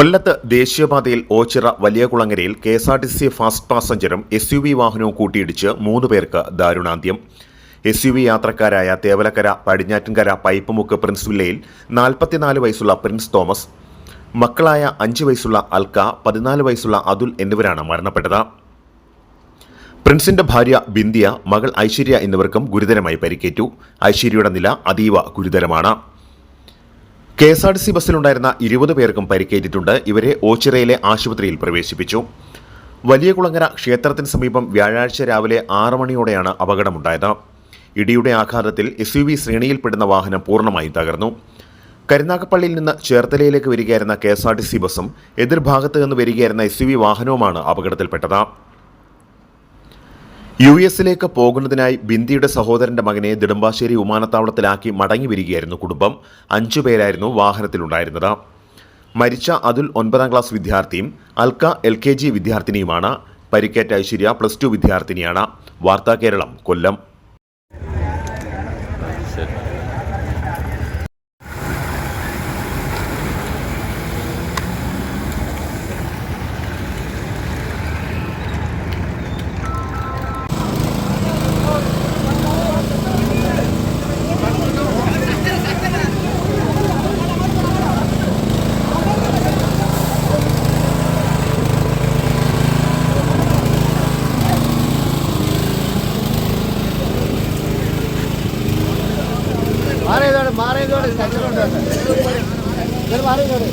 കൊല്ലത്ത് ദേശീയപാതയിൽ ഓച്ചിറ വലിയ കുളങ്ങരയിൽ K S R T C fast പാസഞ്ചറും S U V വാഹനവും കൂട്ടിയിടിച്ച് മൂന്ന് പേർക്ക് ദാരുണാന്ത്യം. എസ് യു വി യാത്രക്കാരായ തേവലക്കര പടിഞ്ഞാറ്റിൻകര പൈപ്പുമുക്ക് പ്രിൻസ് വില്ലയിൽ നാൽപ്പത്തിനാല് വയസ്സുള്ള പ്രിൻസ് തോമസ് മക്കളായ അഞ്ച് വയസ്സുള്ള അൽക്ക പതിനാല് വയസ്സുള്ള അതുൽ എന്നിവരാണ് മരണപ്പെട്ടത്. പ്രിൻസിന്റെ ഭാര്യ ബിന്ദിയ മകൾ ഐശ്വര്യ എന്നിവർക്കും ഗുരുതരമായി പരിക്കേറ്റു. ഐശ്വര്യയുടെ നില അതീവ ഗുരുതരമാണ്. K S R T C ബസ്സിലുണ്ടായിരുന്ന ഇരുപത് പേർക്കും പരിക്കേറ്റിട്ടുണ്ട്. ഇവരെ ഓച്ചിറയിലെ ആശുപത്രിയിൽ പ്രവേശിപ്പിച്ചു. വലിയ കുളങ്ങര ക്ഷേത്രത്തിന് സമീപം വ്യാഴാഴ്ച രാവിലെ ആറ് മണിയോടെയാണ് അപകടമുണ്ടായത്. ഇടിയുടെ ആഘാതത്തിൽ എസ് യു വി ശ്രേണിയിൽപ്പെടുന്ന വാഹനം പൂർണമായും തകർന്നു. കരുനാഗപ്പള്ളിയിൽ നിന്ന് ചേർത്തലയിലേക്ക് വരികയായിരുന്ന K S R T C ബസ്സും എതിർഭാഗത്ത് നിന്ന് വരികയായിരുന്ന എസ് യു വി വാഹനവുമാണ് അപകടത്തിൽപ്പെട്ടത്. യു എസിലേക്ക് പോകുന്നതിനായി ബിന്ദിയുടെ സഹോദരന്റെ മകനെ നെടുമ്പാശ്ശേരി വിമാനത്താവളത്തിലാക്കി മടങ്ങി വരികയായിരുന്നു കുടുംബം. അഞ്ചു പേരായിരുന്നു വാഹനത്തിലുണ്ടായിരുന്നത്. മരിച്ച അതുൽ ഒൻപതാം ക്ലാസ് വിദ്യാർത്ഥിയും അൽക്ക എൽ കെ ജി വിദ്യാർത്ഥിനിയുമാണ്. പരിക്കേറ്റ ഐശ്വര്യ പ്ലസ് ടു വിദ്യാർത്ഥിനിയാണ്. വാർത്താ കേരളം കൊല്ലം. മാറിയതോടെ മാറിയതോടെ.